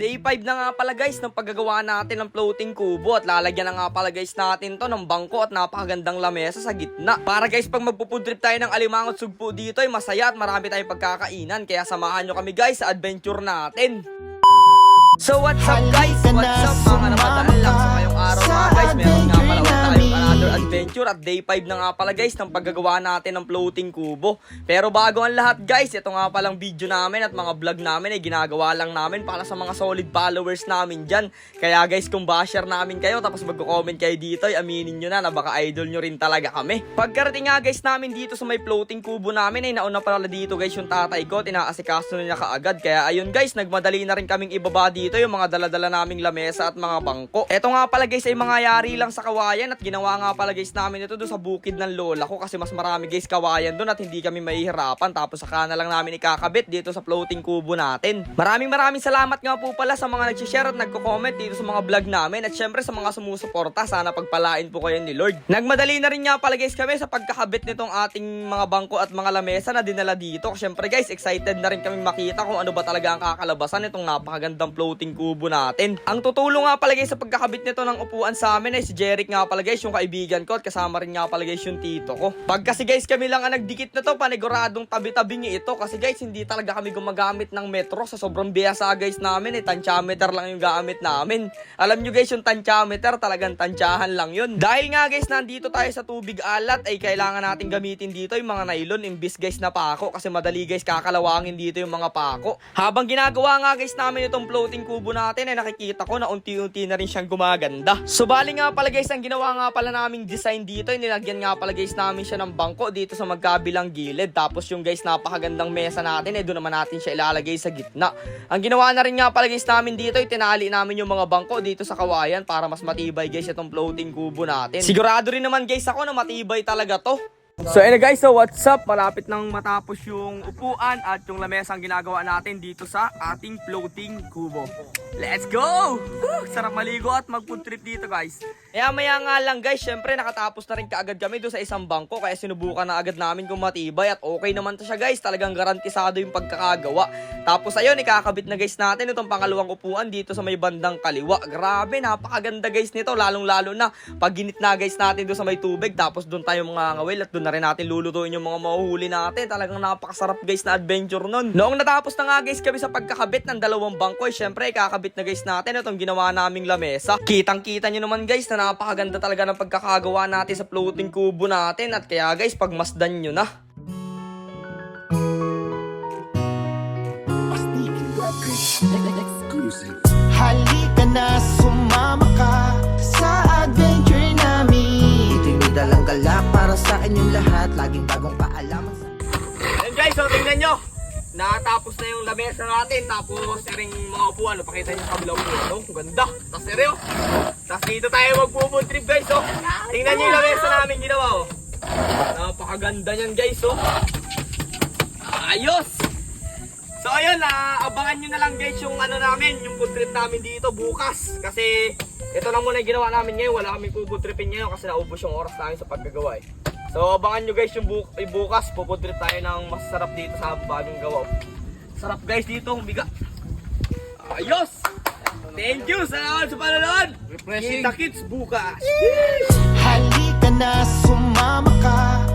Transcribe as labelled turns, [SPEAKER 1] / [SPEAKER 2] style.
[SPEAKER 1] Day 5 na nga pala guys ng paggagawa natin ng floating kubo at lalagyan na nga pala guys natin to ng bangko at napakagandang lamesa sa gitna. Para guys pag magpupudrip tayo ng alimangot sugpo dito ay masaya at marami tayong pagkakainan kaya samahan nyo kami guys sa adventure natin. So what's up guys? What's up mga napadaan lang sa ngayong araw mga guys? Meron nga adventure at day 5 na nga pala guys ng paggagawa natin ng floating kubo. Pero bago ang lahat guys, ito nga palang video namin at mga vlog namin ay ginagawa lang namin para sa mga solid followers namin dyan. Kaya guys kung basher namin kayo tapos magko-comment kayo dito ay aminin nyo na na baka idol nyo rin talaga kami. Pagkarating nga guys namin dito sa may floating kubo namin ay nauna pala dito guys yung tatay ko, tinaasikaso na niya kaagad. Kaya ayun guys, nagmadali na rin kaming ibaba dito yung mga daladala naming lamesa at mga bangko. Eto nga pala guys ay mga yari lang sa kawayan at ginawa nga pala guys namin ito doon sa bukid ng lola ko kasi mas marami guys kawayan doon at hindi kami mahihirapan tapos saka na lang namin ikakabit dito sa floating kubo natin. Maraming maraming salamat nga po pala sa mga nag-share at nagko-comment dito sa mga vlog namin at syempre sa mga sumusuporta sana pagpalain po kayo ni Lord. Nagmadali na rin nga pala guys kami sa pagkakabit nitong ating mga bangko at mga lamesa na dinala dito. Syempre guys, excited na rin kami makita kung ano ba talaga ang kakalabasan nitong napakagandang floating kubo natin. Ang tutulong nga pala guys sa pagkakabit nito ng upuan sa amin ay si Jeric nga pala guys, yung kaibigan ko at kasama rin nga pala guys yung tito ko. Pag kasi guys kami lang ang nagdikit na to, paniguradong tabi-tabi niya ito kasi guys hindi talaga kami gumagamit ng metro sa sobrang biyasa guys namin eh, tansyameter lang yung gamit namin. Alam nyo guys yung tansyameter talagang tansyahan lang yun. Dahil nga guys nandito tayo sa tubig alat ay kailangan natin gamitin dito yung mga nylon imbis guys na pako kasi madali guys kakalawangin dito yung mga pako. Habang ginagawa nga guys namin itong floating kubo natin ay nakikita ko na unti-unti na rin siyang gumaganda. So bali nga pala guys ang ginawa nga pala naming design dito ay nilagyan nga pala guys namin siya ng bangko dito sa magkabilang gilid. Tapos yung guys napakagandang mesa natin eh doon naman natin siya ilalagay sa gitna. Ang ginawa na rin nga pala guys namin dito ay tinali namin yung mga bangko dito sa kawayan para mas matibay guys itong floating kubo natin. Sigurado rin naman guys ako na matibay talaga to. So ayun guys, so what's up? Malapit nang matapos yung upuan at yung lamesa ang ginagawa natin dito sa ating floating kubo. Let's go! Woo! Sarap maligo at mag-food trip dito guys. Kaya maya nga lang guys, syempre nakatapos na rin kaagad kami doon sa isang bangko kaya sinubukan na agad namin kung matibay at okay naman to siya guys. Talagang garantisado yung pagkakagawa. Tapos ayun, ikakabit na guys natin itong pangalawang upuan dito sa may bandang kaliwa. Grabe, napakaganda guys nito. Lalong lalo na pag ginit na guys natin doon sa may tubig tapos doon tayo mga ngawil at doon na rin natin lulutuin yung mga mahuhuli natin. Talagang napakasarap guys na adventure nun. Noong natapos na nga guys kami sa pagkakabit ng dalawang bangko, eh, syempre ikakabit na guys natin itong ginawa naming lamesa. Kitang kita nyo naman guys na napakaganda talaga ng pagkakagawa natin sa floating kubo natin at kaya guys pagmasdan nyo na.
[SPEAKER 2] Halika na, sumama ka sa adventure namin Ito'y may dalang gala para sa inyong lahat Laging bagong paalaman sa...
[SPEAKER 1] Ayan guys, so tingnan nyo. Natapos na yung lamesa natin. Tapos ring mga upuan. Pakita yung kabilang upuan. No? Ang ganda. Tapos seryo. Tapos dito tayo magpo-food trip guys. Oh. Tingnan nyo yung lamesa namin ginawa. Oh. Napakaganda niyan guys. Oh. Ayos! So ayun, ah, abangan nyo na lang guys yung ano namin, yung food trip namin dito bukas. Kasi ito lang muna yung ginawa namin ngayon. Wala kami food tripin ngayon kasi naubos yung oras namin sa paggagawa eh. So abangan nyo guys yung, bu- yung bukas. Trip tayo ng masarap dito sa bagong gawa. Sarap guys dito, humiga. Ayos! Thank you sa sa panonood!
[SPEAKER 3] Refreshing.
[SPEAKER 1] Kita kits bukas!
[SPEAKER 2] Halika na, sumama ka